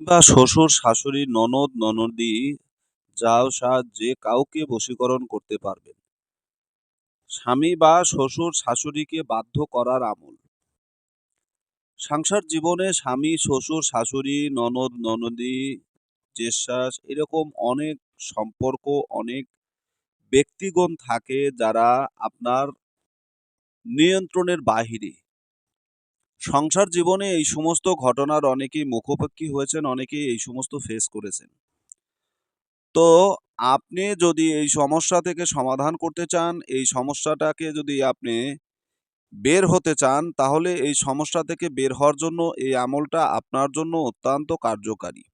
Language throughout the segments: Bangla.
বা শ্বশুর, শাশুড়ি, ননদ, ননদী, যাও সাজ, যে কাউকে বশীকরণ করতে পারবেন। স্বামী বা শ্বশুর, শাশুড়িকে বাধ্য করার আমল। সংসার জীবনে স্বামী, শ্বশুর, শাশুড়ি, ননদ, ননদী জেশ্বাস এরকম অনেক সম্পর্ক, অনেক ব্যক্তিগণ থাকে যারা আপনার নিয়ন্ত্রণের বাহিরে সংসার জীবনে এই সমস্ত ঘটনার অনেকেই মুখোপেক্ষী হয়েছেন, অনেকেই এই সমস্ত ফেস করেছেন। তো আপনি যদি এই সমস্যা থেকে সমাধান করতে চান, এই সমস্যাটাকে যদি আপনি বের হতে চান, তাহলে এই সমস্যা থেকে বের হওয়ার জন্য এই আমলটা আপনার জন্য অত্যন্ত কার্যকারী।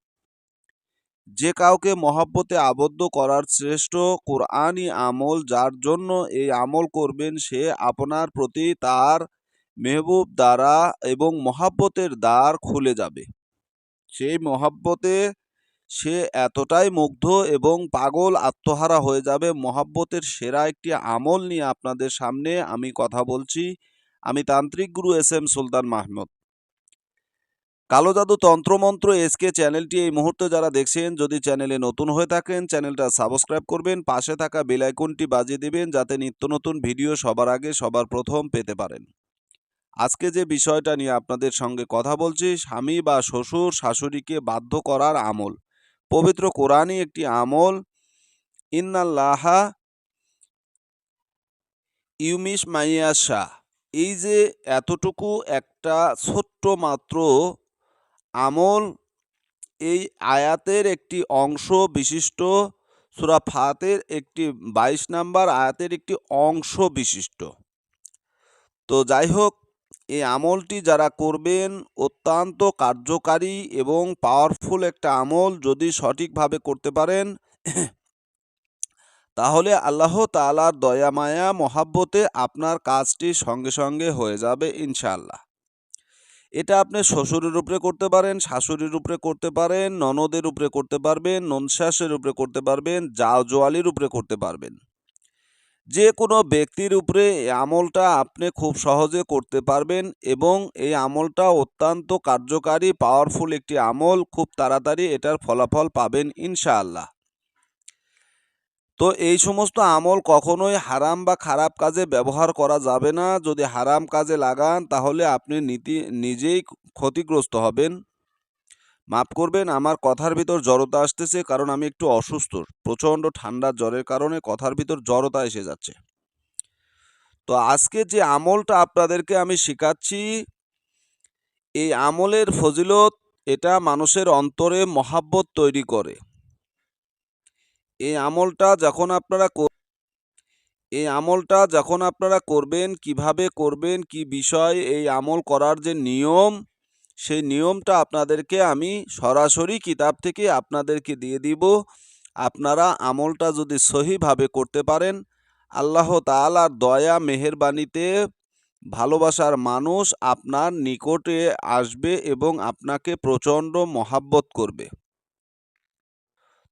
যে কাউকে মহাব্বতে আবদ্ধ করার শ্রেষ্ঠ কোরআনই আমল, যার জন্য এই আমল করবেন, সে আপনার প্রতি তার মেহবুব দ্বারা এবং মহাব্বতের দ্বার খুলে যাবে। সেই মহাব্বতে সে এতটাই মুগ্ধ এবং পাগল আত্মহারা হয়ে যাবে। মহাব্বতের সেরা একটি আমল নিয়ে আপনাদের সামনে আমি কথা বলছি। আমি তান্ত্রিক গুরু এস এম সুলতান মাহমুদ। কালো জাদু তন্ত্রমন্ত্র এসকে চ্যানেলটি এই মুহূর্তে যারা দেখছেন, যদি চ্যানেলে নতুন হয়ে থাকেন, চ্যানেলটা সাবস্ক্রাইব করবেন, পাশে থাকা বেল আইকনটি বাজিয়ে দিবেন, যাতে নিত্য নতুন ভিডিও সবার আগে সবার প্রথম পেতে পারেন। আজকে যে বিষয়টা নিয়ে আপনাদের সঙ্গে কথা বলছি, স্বামী বা শ্বশুর শাশুড়িকে বাধ্য করার আমল। পবিত্র কোরআনই একটি আমল। ইন্নাল্লাহা ইউমিস মাইয়াশা। এই যে এতটুকু একটা ছোট্ট মাত্র আমল, এই আয়াতের একটি অংশ বিশিষ্ট, সুরা ফাতের একটি বাইশ নাম্বার আয়াতের একটি অংশ বিশিষ্ট। তো যাই হোক এই আমলটি যারা করবেন অত্যন্ত কার্যকারী এবং পাওয়ারফুল একটা আমল যদি সঠিকভাবে করতে পারেন, তাহলে আল্লাহ তালার দয়া, মায়া, মহাব্বতে আপনার কাজটি সঙ্গে সঙ্গে হয়ে যাবে ইনশাআল্লাহ। এটা আপনি শ্বশুরের উপরে করতে পারেন, শাশুড়ির উপরে করতে পারেন, ননদের উপরে করতে পারবেন ননশ্বাসের উপরে করতে পারবেন জাও জোয়ালির উপরে করতে পারবেন। যে কোনো ব্যক্তির উপরে এই আমলটা আপনি খুব সহজে করতে পারবেন এবং এই আমলটা অত্যন্ত কার্যকারী পাওয়ারফুল একটি আমল। খুব তাড়াতাড়ি এটার ফলাফল পাবেন ইনশাআল্লাহ। তো এই সমস্ত আমল কখনোই হারাম বা খারাপ কাজে ব্যবহার করা যাবে না। যদি হারাম কাজে লাগান, তাহলে আপনি নীতি, নিজেই ক্ষতিগ্রস্ত হবেন। মাফ করবেন, আমার কথার ভিতর জড়তা আসতেছে কারণ আমি একটু অসুস্থ। প্রচণ্ড ঠান্ডা জ্বরের কারণে কথার ভিতর জড়তা এসে যাচ্ছে। তো আজকে যে আমলটা আপনাদেরকে আমি শেখাচ্ছি, এই আমলের ফজিলত এটা মানুষের অন্তরে মহাব্বত তৈরি করে। এই আমলটা যখন আপনারা এই আমলটা যখন আপনারা করবেন, কীভাবে করবেন, কি বিষয় এই আমল করার যে নিয়ম সেই নিয়মটা আপনাদেরকে আমি সরাসরি কিতাব থেকে আপনাদেরকে দিয়ে দিব। আপনারা আমলটা যদি সহিভাবে করতে পারেন, আল্লাহ তালার দয়া, মেহেরবানিতে ভালোবাসার মানুষ আপনার নিকটে আসবে এবং আপনাকে প্রচণ্ড মহাব্বত করবে।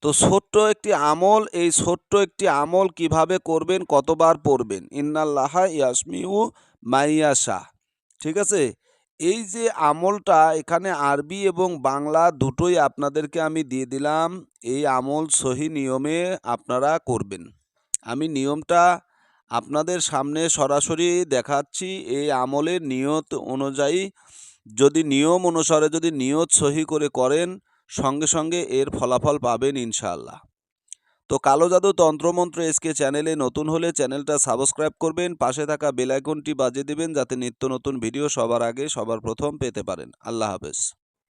তো ছোট্ট একটি আমল, এই ছোট্ট একটি আমল কীভাবে করবেন, কতবার পড়বেন? ইন্নাল্লাহা ইয়াসমিউ মাইয়াশা। ঠিক আছে? এই যে আমলটা, এখানে আরবি এবং বাংলা দুটোই আপনাদেরকে আমি দিয়ে দিলাম। এই আমল সহি নিয়মে আপনারা করবেন। আমি নিয়মটা আপনাদের সামনে সরাসরি দেখাচ্ছি। এই আমলের নিয়ত অনুযায়ী যদি নিয়ম অনুসারে যদি নিয়ত সহি করে করেন, সঙ্গে সঙ্গে এর ফলাফল পাবেন ইনশাআল্লাহ। তো কালো জাদু তন্ত্রমন্ত্র এসকে চ্যানেলে নতুন হলে চ্যানেলটা সাবস্ক্রাইব করবেন, পাশে থাকা বেলাইকনটি বাজে দেবেন যাতে নিত্য নতুন ভিডিও সবার আগে সবার প্রথম পেতে পারেন। আল্লাহ হাফেজ।